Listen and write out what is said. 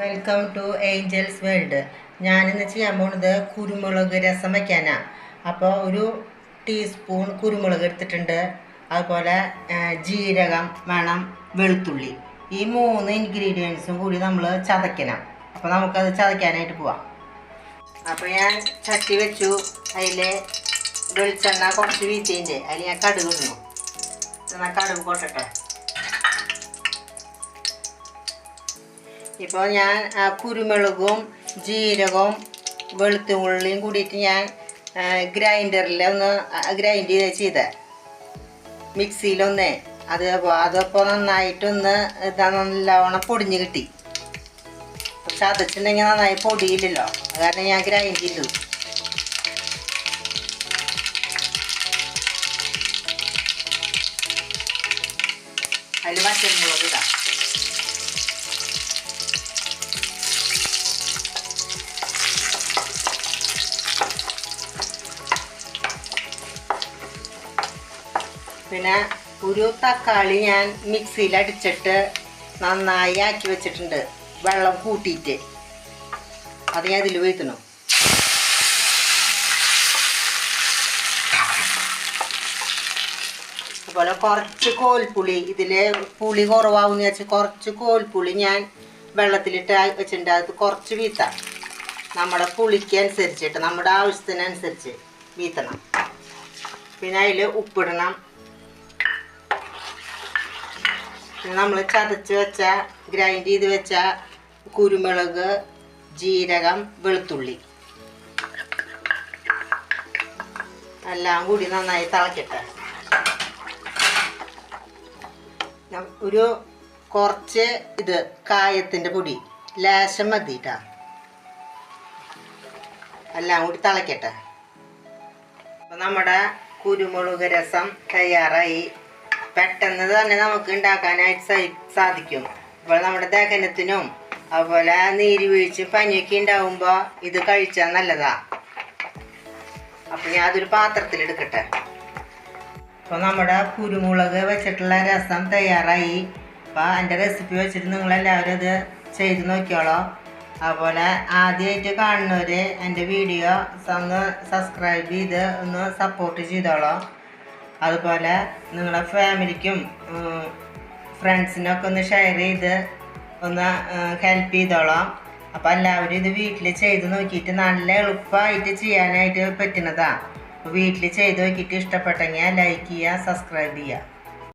Welcome to Angeles world ഞാനെന്ന് വെച്ച് ചെയ്യാൻ പോണത് കുരുമുളക് രസം വയ്ക്കാനാണ് അപ്പോൾ ഒരു ടീസ്പൂൺ കുരുമുളക് എടുത്തിട്ടുണ്ട്. അതുപോലെ ജീരകം വേണം വെളുത്തുള്ളി. ഈ മൂന്ന് ഇൻഗ്രീഡിയൻസും കൂടി നമ്മൾ ചതയ്ക്കണം. അപ്പോൾ നമുക്കത് ചതയ്ക്കാനായിട്ട് പോവാം. അപ്പോൾ ഞാൻ ചട്ടി വെച്ചു. അതിൽ വെളിച്ചെണ്ണ കുറച്ച് വീട്ടിന്റെ അതിൽ ഞാൻ കടുക് ഇടുന്നു. എന്നാൽ കടുക് കൊട്ടട്ടെ. ഇപ്പോൾ ഞാൻ ആ കുരുമുളകും ജീരകവും വെളുത്തുള്ളിയും കൂടിയിട്ട് ഞാൻ ഗ്രൈൻഡറിൽ ഒന്ന് ഗ്രൈൻഡ് ചെയ്ത് ചെയ്തേ. മിക്സിയിലൊന്നേ അത് അതപ്പോൾ നന്നായിട്ടൊന്ന് ഇതാ നല്ലവണ്ണം പൊടിഞ്ഞ് കിട്ടി. ചതച്ചിട്ടുണ്ടെങ്കിൽ നന്നായി പൊടിയില്ലല്ലോ. അതുകാരണം ഞാൻ ഗ്രൈൻഡ് ചെയ്തു. അതിൽ വറ്റൽമുളക് ഇടാം. പിന്നെ ഒരു തക്കാളി ഞാൻ മിക്സിയിൽ അടിച്ചിട്ട് നന്നായി ആക്കി വെച്ചിട്ടുണ്ട്. വെള്ളം കൂട്ടിയിട്ട്. അത് ഞാൻ ഇതിൽ വീഴ്ത്തണം അതുപോലെ കുറച്ച് കോൽപ്പുളി ഇതിൽ പുളി കുറവാകുമെന്ന് വെച്ചാൽ കുറച്ച് കോൽപ്പുളി ഞാൻ വെള്ളത്തിലിട്ട് വെച്ചിട്ടുണ്ട്. അത് കുറച്ച് വീത്താം നമ്മുടെ പുളിക്ക് അനുസരിച്ചിട്ട് നമ്മുടെ ആവശ്യത്തിനനുസരിച്ച് വീത്തണം പിന്നെ അതിൽ ഉപ്പിടണം. നമ്മൾ ചതച്ച് വെച്ച ഗ്രൈൻഡ് ചെയ്ത് വെച്ച കുരുമുളക് ജീരകം വെളുത്തുള്ളി. എല്ലാം കൂടി നന്നായി തിളക്കട്ടെ. ഒരു കുറച്ച് ഇത് കായത്തിന്റെ പൊടി ലേശം മതിട്ടാ എല്ലാം കൂടി തിളക്കട്ടെ. നമ്മുടെ കുരുമുളക് രസം തയ്യാറായി. പെട്ടെന്ന് തന്നെ നമുക്ക് ഉണ്ടാക്കാനായിട്ട് സാധിക്കും. അപ്പോൾ നമ്മുടെ ദഹനത്തിനും അതുപോലെ നീര് വീഴ്ച പനിയൊക്കെ ഉണ്ടാവുമ്പോൾ ഇത് കഴിച്ചാൽ നല്ലതാ. അപ്പം ഞാൻ അതൊരു പാത്രത്തിൽ എടുക്കട്ടെ. അപ്പോൾ നമ്മുടെ കുരുമുളക് വെച്ചിട്ടുള്ള രസം തയ്യാറായി. അപ്പോൾ എന്റെ റെസിപ്പി വെച്ചിട്ട് നിങ്ങൾ എല്ലാവരും അത് ചെയ്ത് നോക്കിയോളോ. അതുപോലെ ആദ്യമായിട്ട് കാണുന്നവർ എന്റെ വീഡിയോ ഒന്ന് സബ്സ്ക്രൈബ് ചെയ്ത് ഒന്ന് സപ്പോർട്ട് ചെയ്തോളോ. അതുപോലെ നിങ്ങളുടെ ഫാമിലിക്കും ഫ്രണ്ട്സിനൊക്കെ ഒന്ന് ഷെയർ ചെയ്ത് ഒന്ന് ഹെൽപ്പ് ചെയ്തോളാം. അപ്പോൾ എല്ലാവരും ഇത് വീട്ടിൽ ചെയ്ത് നോക്കിയിട്ട് നല്ല എളുപ്പമായിട്ട് ചെയ്യാനായിട്ട് പറ്റുന്നതാണ് വീട്ടിൽ ചെയ്ത് നോക്കിയിട്ട് ഇഷ്ടപ്പെട്ടെങ്കിൽ ലൈക്ക് ചെയ്യുക സബ്സ്ക്രൈബ് ചെയ്യുക.